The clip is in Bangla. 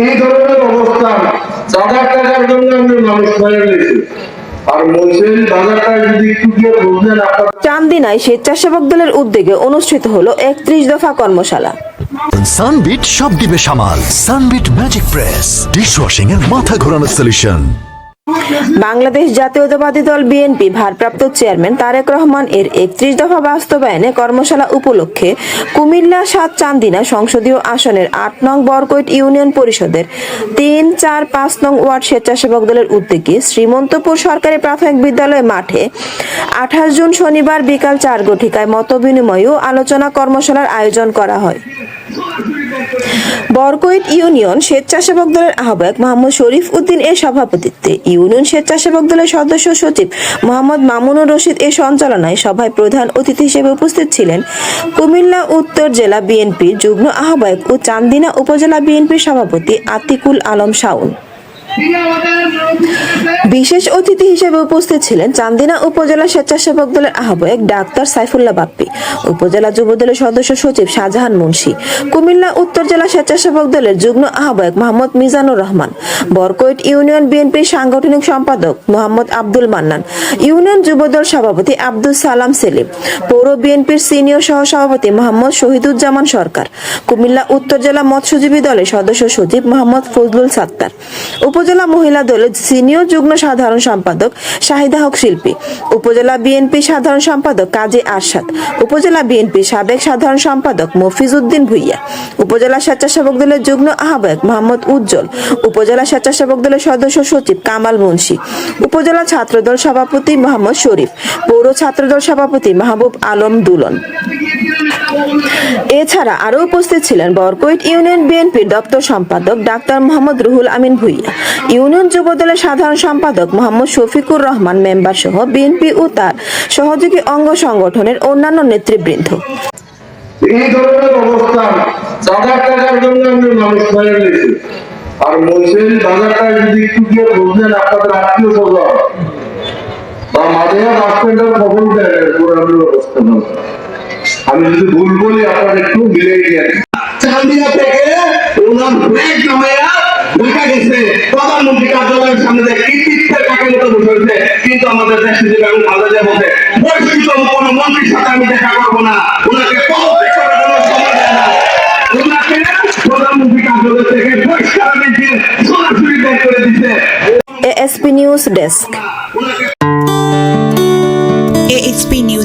এই ধরনের অবস্থান দাদার টাকার জন্য আমি মানুষ মেরে নিয়েছি আর বলছেন বাজারটা যদি একটু গিয়ে বুঝলেন আপনার চান্দিনায় স্বেচ্ছাসেবক দলের উদ্যোগে অনুষ্ঠিত হলো একত্রিশ দফা কর্মশালা। সানবিট সব দিবে সামাল। Sunbit magic press dish washing এর মাথা ঘোরানোর সলিউশন বাংলাদেশ জাতীয়তাবাদী দল বিএনপি ভারপ্রাপ্ত চেয়ারম্যান তারেক রহমান এর একত্রিশ দফা বাস্তবায়নে কর্মশালা উপলক্ষে কুমিল্লা সাত চান্দিনা সংসদীয় আসনের আট নং বরকৈট ইউনিয়ন পরিষদের তিন, চার, পাঁচ নং ওয়ার্ড স্বেচ্ছাসেবক দলের উদ্যোগে শ্রীমন্তপুর সরকারি প্রাথমিক বিদ্যালয় মাঠে আঠাশ জুন শনিবার বিকাল চার গঠিকায় মতবিনিময় ও আলোচনা কর্মশালার আয়োজন করা হয়। বরকৈট ইউনিয়ন স্বেচ্ছাসেবক দলের আহ্বায়ক মোহাম্মদ শরীফ উদ্দিন এর সভাপতিত্বে ইউনিয়ন স্বেচ্ছাসেবক দলের সদস্য সচিব মোহাম্মদ মামুনুর রশিদ এর সঞ্চালনায় সভায় প্রধান অতিথি হিসেবে উপস্থিত ছিলেন কুমিল্লা, উত্তর জেলা বিএনপির যুগ্ম আহ্বায়ক ও চান্দিনা উপজেলা বিএনপির সভাপতি আতিকুল আলম শাউন বিশেষ অতিথি হিসেবে উপস্থিত ছিলেন চান্দিনা উপজেলা স্বেচ্ছাসেবক দলের আহ্বায়ক ডাক্তার সাইফুল্লাহ বাপ্পি, উপজেলা যুব দলের সদস্য সচিব শাহজাহান মুন্সি, কুমিল্লা উত্তর জেলা স্বেচ্ছাসেবক দলের যুগ্ম আহ্বায়ক মোহাম্মদ মিজানুর রহমান, বরকৈট ইউনিয়ন বিএনপির সাংগঠনিক সম্পাদক মোহাম্মদ আব্দুল মান্নান, ইউনিয়ন যুবদল সভাপতি আব্দুল সালাম সেলিম, পৌর বিএনপির সিনিয়র সহ সভাপতি মোহাম্মদ শহীদুজ্জামান সরকার, কুমিল্লা উত্তর জেলা মৎস্যজীবী দলের সদস্য সচিব মোহাম্মদ ফজলুল সাত্তার, উপজেলা মহিলা দলের সিনিয়র যুগ্ম সাধারণ সম্পাদক শাহিদা হক শিল্পী, উপজেলা বিএনপি সাধারণ সম্পাদক কাজী আরশাদ, উপজেলা বিএনপি সাবেক সাধারণ সম্পাদক মফিজ উদ্দিন ভুইয়া, উপজেলা স্বেচ্ছাসেবক দলের যুগ্ম আহ্বায়ক মোহাম্মদ উজ্জ্বল, উপজেলা স্বেচ্ছাসেবক দলের সদস্য সচিব কামাল মুন্সি, উপজেলা ছাত্রদল সভাপতি মোহাম্মদ শরীফ, পৌর ছাত্রদল সভাপতি মাহবুব আলম দুলন। এছাড়া আরও উপস্থিত ছিলেন বরকৈট ইউনিয়ন বিএনপির দপ্তর সম্পাদক ডাক্তার মোহাম্মদ রুহুল আমিন ভুইয়া, ইউনিয়ন যুবদলের সাধারণ সম্পাদক মোহাম্মদ শফিকুর রহমান মেম্বার সহ বিএনপি ও তার সহযোগী অঙ্গ সংগঠনের অন্যান্য নেতৃবৃন্দ এই ধরনের টাকার জন্য আমি মানুষ আর বলছেন যদি একটু গিয়ে বুঝলেন আপনাদের আত্মীয় স্বজন, বা মাঝে খবর। আমি যদি ভুল বলি আপনারা একটু মিলে গিয়ে চান্দিনা থেকে ওনার ব্রেক নামাইয়া ঢাকা গেছে। প্রধানমন্ত্রী কার্যালয়ের সামনে যে কৃতিত্বের কাকের মতো বসে হয়েছে কিন্তু আমাদের দেশ থেকে আমি ভালো যাব বৈশ্বিক কোন মন্ত্রীর সাথে আমি দেখা করব না। ওনাকে পদত্যাগ করার কোনো সময় দেয় না। ওনাকে প্রধানমন্ত্রী কার্যালয় থেকে বহিষ্কার দিয়ে সরাসরি বের করে দিচ্ছে এএসপি নিউজ ডেস্ক।